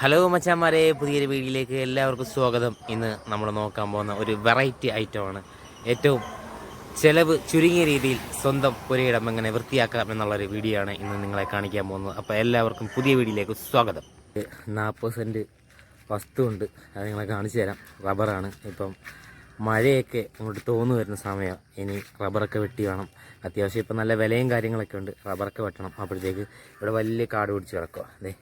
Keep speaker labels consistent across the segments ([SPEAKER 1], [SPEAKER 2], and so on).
[SPEAKER 1] hello മച്ചാന്മാരെ പുതിയൊരു വീഡിയോയിലേക്ക് എല്ലാവർക്കും സ്വാഗതം ഇന്ന് നമ്മൾ നോക്കാൻ പോകുന്ന ഒരു വെറൈറ്റി ഐറ്റമാണ് ഏറ്റവും ചിലവ് ചുരുങ്ങിയ രീതിയിൽ സ്വന്തം പുരയിടം എങ്ങനെ വൃത്തിയാക്കാം എന്നുള്ളൊരു വീഡിയോ ആണ് ഇന്ന് നിങ്ങളെ കാണിക്കാൻ പോകുന്നത് അപ്പോൾ എല്ലാവർക്കും പുതിയ വീഡിയോയിലേക്ക് സ്വാഗതം നാൽപ്പത് സെൻറ്റ് വസ്തുണ്ട് അത് നിങ്ങളെ കാണിച്ചു തരാം റബ്ബറാണ് ഇപ്പം മഴയൊക്കെ ഇങ്ങോട്ട് തോന്നു വരുന്ന സമയം ഇനി റബ്ബറൊക്കെ വെട്ടി വേണം അത്യാവശ്യം ഇപ്പം നല്ല വിലയും കാര്യങ്ങളൊക്കെ ഉണ്ട് റബ്ബറൊക്കെ വെട്ടണം അപ്പോഴത്തേക്ക് ഇവിടെ വലിയ കാട് പിടിച്ച് കിടക്കുക അതെ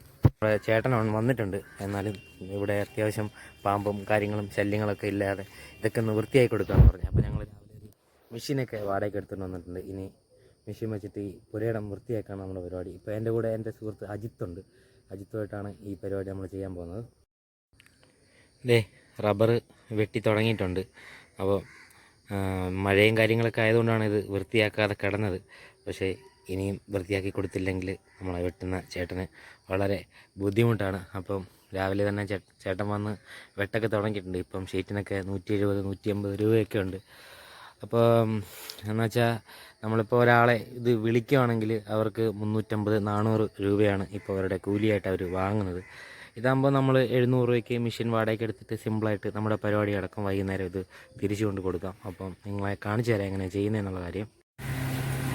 [SPEAKER 1] നമ്മുടെ ചേട്ടൻ വന്നിട്ടുണ്ട് എന്നാലും ഇവിടെ അത്യാവശ്യം പാമ്പും കാര്യങ്ങളും ശല്യങ്ങളൊക്കെ ഇല്ലാതെ ഇതൊക്കെ ഒന്ന് വൃത്തിയായി കൊടുക്കാമെന്ന് പറഞ്ഞു അപ്പോൾ ഞങ്ങൾ രാവിലെ ഒരു മെഷീനൊക്കെ വാടകയ്ക്ക് എടുത്തുകൊണ്ട് വന്നിട്ടുണ്ട് ഇനി മെഷീൻ വെച്ചിട്ട് ഈ പുരയിടം വൃത്തിയാക്കാണ് നമ്മുടെ പരിപാടി ഇപ്പോൾ എൻ്റെ കൂടെ എൻ്റെ സുഹൃത്ത് അജിത്തുണ്ട് അജിത്തുമായിട്ടാണ് ഈ പരിപാടി നമ്മൾ ചെയ്യാൻ പോകുന്നത് ഇതേ റബ്ബർ വെട്ടി തുടങ്ങിയിട്ടുണ്ട് അപ്പോൾ മഴയും കാര്യങ്ങളൊക്കെ ആയതുകൊണ്ടാണ് ഇത് വൃത്തിയാക്കാതെ കിടന്നത് പക്ഷേ ഇനിയും വൃത്തിയാക്കി കൊടുത്തില്ലെങ്കിൽ നമ്മളെ വെട്ടുന്ന ചേട്ടന് വളരെ ബുദ്ധിമുട്ടാണ് അപ്പം രാവിലെ തന്നെ ചേട്ടൻ വന്ന് വെട്ടൊക്കെ തുടങ്ങിയിട്ടുണ്ട് ഇപ്പം ഷീറ്റിനൊക്കെ നൂറ്റി എഴുപത് നൂറ്റി അമ്പത് രൂപയൊക്കെ ഉണ്ട് അപ്പോൾ എന്നുവെച്ചാൽ നമ്മളിപ്പോൾ ഒരാളെ ഇത് വിളിക്കുവാണെങ്കിൽ അവർക്ക് മുന്നൂറ്റമ്പത് നാനൂറ് രൂപയാണ് ഇപ്പോൾ അവരുടെ കൂലിയായിട്ട് അവർ വാങ്ങുന്നത് ഇതാകുമ്പോൾ നമ്മൾ എഴുന്നൂറ് രൂപയ്ക്ക് മെഷീൻ വാടകയ്ക്ക് എടുത്തിട്ട് സിമ്പിളായിട്ട് നമ്മുടെ പരിപാടി അടക്കം വൈകുന്നേരം ഇത് തിരിച്ചു കൊണ്ട് കൊടുക്കാം അപ്പം നിങ്ങളെ കാണിച്ചു തരാം എങ്ങനെ ചെയ്യുന്നത് എന്നുള്ള കാര്യം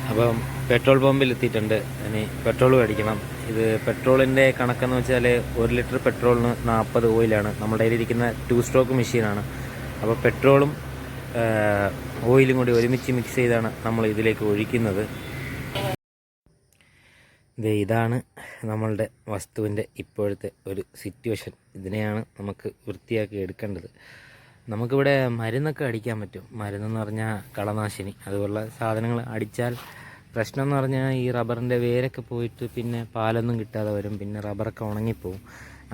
[SPEAKER 1] അപ്പം പെട്രോൾ പമ്പിൽ എത്തിയിട്ടുണ്ട് ഇനി പെട്രോൾ മേടിക്കണം ഇത് പെട്രോളിൻ്റെ കണക്കെന്ന് വെച്ചാൽ ഒരു ലിറ്റർ പെട്രോളിന് നാൽപ്പത് ഓയിലാണ് നമ്മുടെ കയ്യിലിരിക്കുന്ന ടു സ്ട്രോക്ക് മെഷീനാണ് അപ്പോൾ പെട്രോളും ഓയിലും കൂടി ഒരുമിച്ച് മിക്സ് ചെയ്താണ് നമ്മൾ ഇതിലേക്ക് ഒഴിക്കുന്നത് ഇതാണ് നമ്മളുടെ വസ്തുവിൻ്റെ ഇപ്പോഴത്തെ ഒരു സിറ്റുവേഷൻ ഇതിനെയാണ് നമുക്ക് വൃത്തിയാക്കി എടുക്കേണ്ടത് നമുക്കിവിടെ മരുന്നൊക്കെ അടിക്കാൻ പറ്റും മരുന്നെന്ന് പറഞ്ഞാൽ കളനാശിനി അതുപോലുള്ള സാധനങ്ങൾ അടിച്ചാൽ പ്രശ്നം എന്ന് പറഞ്ഞാൽ ഈ റബ്ബറിൻ്റെ വേരൊക്കെ പോയിട്ട് പിന്നെ പാലൊന്നും കിട്ടാതെ വരും പിന്നെ റബ്ബറൊക്കെ ഉണങ്ങിപ്പോവും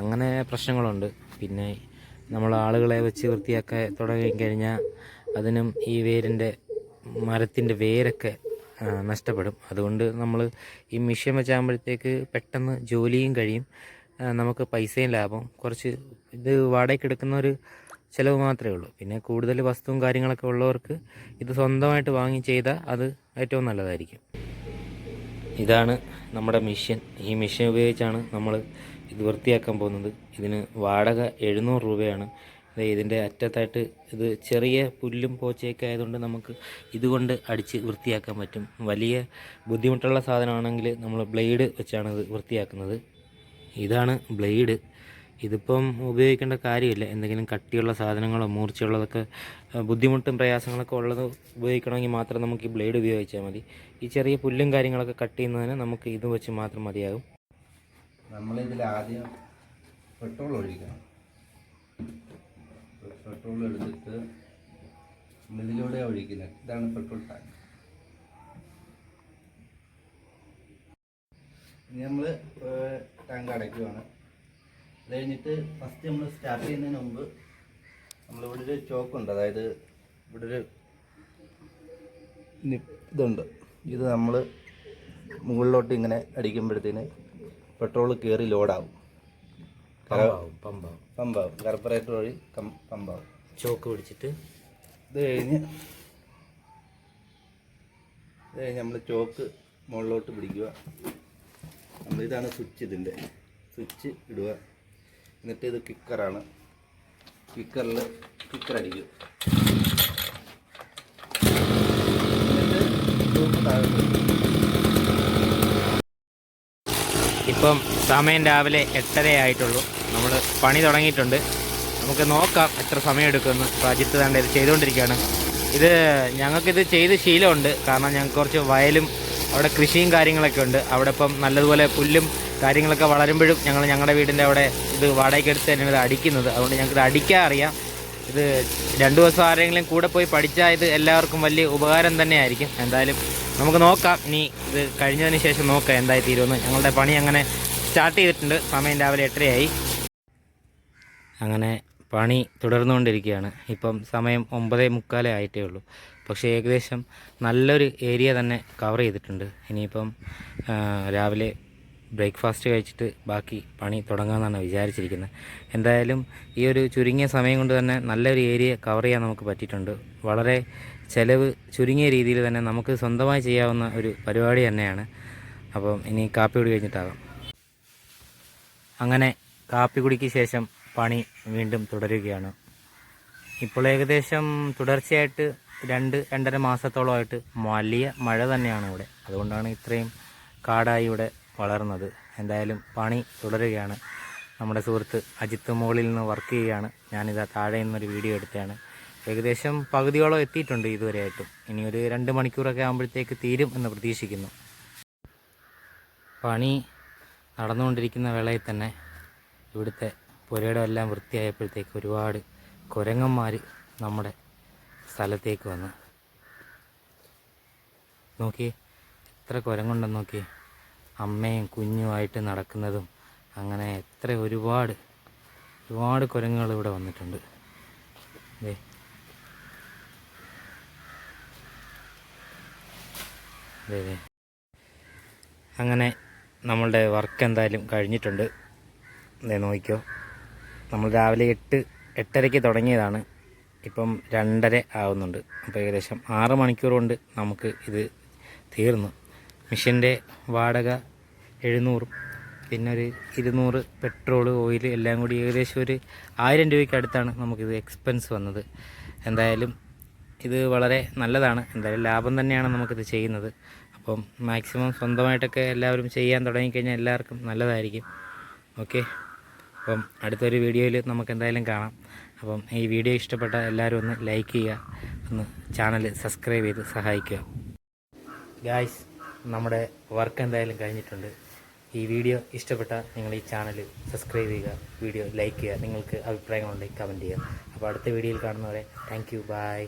[SPEAKER 1] അങ്ങനെ പ്രശ്നങ്ങളുണ്ട് പിന്നെ നമ്മൾ ആളുകളെ വെച്ച് വൃത്തിയാക്കാൻ തുടങ്ങിക്കഴിഞ്ഞാൽ അതിനും ഈ വേരിൻ്റെ മരത്തിൻ്റെ വേരൊക്കെ നഷ്ടപ്പെടും അതുകൊണ്ട് നമ്മൾ ഈ മിഷ്യൻ വെച്ചാകുമ്പോഴത്തേക്ക് പെട്ടെന്ന് ജോലിയും കഴിയും നമുക്ക് പൈസയും ലാഭം കുറച്ച് ഇത് വാടകയ്ക്ക് ഒരു ചിലവ് മാത്രമേ ഉള്ളൂ പിന്നെ കൂടുതൽ വസ്തുവും കാര്യങ്ങളൊക്കെ ഉള്ളവർക്ക് ഇത് സ്വന്തമായിട്ട് വാങ്ങി ചെയ്താൽ അത് ഏറ്റവും നല്ലതായിരിക്കും ഇതാണ് നമ്മുടെ മിഷ്യൻ ഈ മിഷ്യൻ ഉപയോഗിച്ചാണ് നമ്മൾ ഇത് വൃത്തിയാക്കാൻ പോകുന്നത് ഇതിന് വാടക എഴുന്നൂറ് രൂപയാണ് ഇതിൻ്റെ അറ്റത്തായിട്ട് ഇത് ചെറിയ പുല്ലും പോച്ചയൊക്കെ ആയതുകൊണ്ട് നമുക്ക് ഇതുകൊണ്ട് അടിച്ച് വൃത്തിയാക്കാൻ പറ്റും വലിയ ബുദ്ധിമുട്ടുള്ള സാധനമാണെങ്കിൽ നമ്മൾ ബ്ലേഡ് വെച്ചാണ് ഇത് വൃത്തിയാക്കുന്നത് ഇതാണ് ബ്ലേഡ് ഇതിപ്പം ഉപയോഗിക്കേണ്ട കാര്യമില്ല എന്തെങ്കിലും കട്ടിയുള്ള സാധനങ്ങളോ മൂർച്ചയുള്ളതൊക്കെ ബുദ്ധിമുട്ടും പ്രയാസങ്ങളൊക്കെ ഉള്ളത് ഉപയോഗിക്കണമെങ്കിൽ മാത്രം നമുക്ക് ഈ ബ്ലേഡ് ഉപയോഗിച്ചാൽ മതി ഈ ചെറിയ പുല്ലും കാര്യങ്ങളൊക്കെ കട്ട് ചെയ്യുന്നതിന് നമുക്ക് ഇത് വെച്ച് മാത്രം മതിയാകും നമ്മളിതിൽ ആദ്യം പെട്രോൾ ഒഴിക്കണം പെട്രോൾ എടുത്തിട്ട് ഇതിലൂടെ ഒഴിക്കുന്നത് ഇതാണ് പെട്രോൾ ടാങ്ക് നമ്മൾ ടാങ്ക് അടയ്ക്കുവാണ് അത് കഴിഞ്ഞിട്ട് ഫസ്റ്റ് നമ്മൾ സ്റ്റാർട്ട് ചെയ്യുന്നതിന് മുമ്പ് നമ്മളിവിടെ ഒരു ചോക്കുണ്ട് അതായത് ഇവിടെ ഒരു ഇതുണ്ട് ഇത് നമ്മൾ മുകളിലോട്ട് ഇങ്ങനെ അടിക്കുമ്പോഴത്തേന് പെട്രോൾ കയറി ലോഡാവും പമ്പാവും പമ്പാവും കർപ്പറേറ്റർ വഴി പമ്പാവും ചോക്ക് പിടിച്ചിട്ട് ഇത് കഴിഞ്ഞ് ഇത് കഴിഞ്ഞ് നമ്മൾ ചോക്ക് മുകളിലോട്ട് പിടിക്കുക നമ്മളിതാണ് സ്വിച്ച് ഇതിൻ്റെ സ്വിച്ച് ഇടുക എന്നിട്ട് ഇത് കിക്കറാണ് കിക്കറിൽ ക്വിക്കർ അടിക്കും ഇപ്പം സമയം രാവിലെ എട്ടര ആയിട്ടുള്ളൂ നമ്മൾ പണി തുടങ്ങിയിട്ടുണ്ട് നമുക്ക് നോക്കാം എത്ര സമയം എടുക്കുമെന്ന് പ്രജിത്ത് താണ്ട് ഇത് ചെയ്തുകൊണ്ടിരിക്കുകയാണ് ഇത് ഞങ്ങൾക്കിത് ചെയ്ത് ശീലമുണ്ട് കാരണം ഞങ്ങൾക്ക് കുറച്ച് വയലും അവിടെ കൃഷിയും കാര്യങ്ങളൊക്കെ ഉണ്ട് അവിടെ ഇപ്പം നല്ലതുപോലെ പുല്ലും കാര്യങ്ങളൊക്കെ വളരുമ്പോഴും ഞങ്ങൾ ഞങ്ങളുടെ വീടിൻ്റെ അവിടെ ഇത് വാടകയ്ക്ക് എടുത്ത് തന്നെയാണ് ഇത് അടിക്കുന്നത് അതുകൊണ്ട് ഞങ്ങൾക്ക് അടിക്കാൻ അറിയാം ഇത് രണ്ട് ദിവസം ആരെങ്കിലും കൂടെ പോയി പഠിച്ചാൽ ഇത് എല്ലാവർക്കും വലിയ ഉപകാരം തന്നെയായിരിക്കും എന്തായാലും നമുക്ക് നോക്കാം ഇനി ഇത് കഴിഞ്ഞതിന് ശേഷം നോക്കാം എന്തായി തീരുമെന്ന് ഞങ്ങളുടെ പണി അങ്ങനെ സ്റ്റാർട്ട് ചെയ്തിട്ടുണ്ട് സമയം രാവിലെ എട്ടരയായി അങ്ങനെ പണി തുടർന്നുകൊണ്ടിരിക്കുകയാണ് ഇപ്പം സമയം ഒമ്പതേ മുക്കാലേ ആയിട്ടേ ഉള്ളൂ പക്ഷേ ഏകദേശം നല്ലൊരു ഏരിയ തന്നെ കവർ ചെയ്തിട്ടുണ്ട് ഇനിയിപ്പം രാവിലെ ബ്രേക്ക്ഫാസ്റ്റ് കഴിച്ചിട്ട് ബാക്കി പണി തുടങ്ങാമെന്നാണ് വിചാരിച്ചിരിക്കുന്നത് എന്തായാലും ഈ ഒരു ചുരുങ്ങിയ സമയം കൊണ്ട് തന്നെ നല്ലൊരു ഏരിയ കവർ ചെയ്യാൻ നമുക്ക് പറ്റിയിട്ടുണ്ട് വളരെ ചിലവ് ചുരുങ്ങിയ രീതിയിൽ തന്നെ നമുക്ക് സ്വന്തമായി ചെയ്യാവുന്ന ഒരു പരിപാടി തന്നെയാണ് അപ്പം ഇനി കാപ്പി കുടി കഴിഞ്ഞിട്ടാകാം അങ്ങനെ കാപ്പി കുടിക്ക് ശേഷം പണി വീണ്ടും തുടരുകയാണ് ഇപ്പോൾ ഏകദേശം തുടർച്ചയായിട്ട് രണ്ട് രണ്ടര മാസത്തോളമായിട്ട് വലിയ മഴ തന്നെയാണ് ഇവിടെ അതുകൊണ്ടാണ് ഇത്രയും കാടായി ഇവിടെ വളർന്നത് എന്തായാലും പണി തുടരുകയാണ് നമ്മുടെ സുഹൃത്ത് അജിത്ത് മോളിൽ നിന്ന് വർക്ക് ചെയ്യുകയാണ് ഞാനിതാ താഴെ നിന്നൊരു വീഡിയോ എടുത്തതാണ് ഏകദേശം പകുതിയോളം എത്തിയിട്ടുണ്ട് ഇതുവരെയായിട്ടും ഇനി ഒരു രണ്ട് മണിക്കൂറൊക്കെ ആകുമ്പോഴത്തേക്ക് തീരും എന്ന് പ്രതീക്ഷിക്കുന്നു പണി നടന്നുകൊണ്ടിരിക്കുന്ന വേളയിൽ തന്നെ ഇവിടുത്തെ പുരയുടെ എല്ലാം വൃത്തിയായപ്പോഴത്തേക്ക് ഒരുപാട് കുരങ്ങന്മാർ നമ്മുടെ സ്ഥലത്തേക്ക് വന്ന് നോക്കി എത്ര കുരങ്ങുണ്ടെന്ന് നോക്കി അമ്മയും കുഞ്ഞുമായിട്ട് നടക്കുന്നതും അങ്ങനെ എത്ര ഒരുപാട് ഒരുപാട് കുരങ്ങുകൾ ഇവിടെ വന്നിട്ടുണ്ട് അതെ അതെ അതെ അങ്ങനെ നമ്മളുടെ വർക്ക് എന്തായാലും കഴിഞ്ഞിട്ടുണ്ട് അതെ നോക്കിയോ നമ്മൾ രാവിലെ എട്ട് എട്ടരയ്ക്ക് തുടങ്ങിയതാണ് ഇപ്പം രണ്ടര ആവുന്നുണ്ട് അപ്പോൾ ഏകദേശം ആറ് മണിക്കൂർ കൊണ്ട് നമുക്ക് ഇത് തീർന്നു മിഷൻ്റെ വാടക എഴുന്നൂറും പിന്നെ ഒരു ഇരുന്നൂറ് പെട്രോൾ ഓയിൽ എല്ലാം കൂടി ഏകദേശം ഒരു ആയിരം രൂപയ്ക്ക് അടുത്താണ് നമുക്കിത് എക്സ്പെൻസ് വന്നത് എന്തായാലും ഇത് വളരെ നല്ലതാണ് എന്തായാലും ലാഭം തന്നെയാണ് നമുക്കിത് ചെയ്യുന്നത് അപ്പം മാക്സിമം സ്വന്തമായിട്ടൊക്കെ എല്ലാവരും ചെയ്യാൻ തുടങ്ങിക്കഴിഞ്ഞാൽ എല്ലാവർക്കും നല്ലതായിരിക്കും ഓക്കെ അപ്പം അടുത്തൊരു വീഡിയോയിൽ നമുക്ക് എന്തായാലും കാണാം അപ്പം ഈ വീഡിയോ ഇഷ്ടപ്പെട്ട എല്ലാവരും ഒന്ന് ലൈക്ക് ചെയ്യുക ഒന്ന് ചാനൽ സബ്സ്ക്രൈബ് ചെയ്ത് സഹായിക്കുക ഗായ്സ് നമ്മുടെ വർക്ക് എന്തായാലും കഴിഞ്ഞിട്ടുണ്ട് ഈ വീഡിയോ ഇഷ്ടപ്പെട്ട നിങ്ങൾ ഈ ചാനൽ സബ്സ്ക്രൈബ് ചെയ്യുക വീഡിയോ ലൈക്ക് ചെയ്യുക നിങ്ങൾക്ക് അഭിപ്രായങ്ങളുണ്ടെങ്കിൽ കമൻറ്റ് ചെയ്യുക അപ്പോൾ അടുത്ത വീഡിയോയിൽ കാണുന്നവരെ താങ്ക് യു ബൈ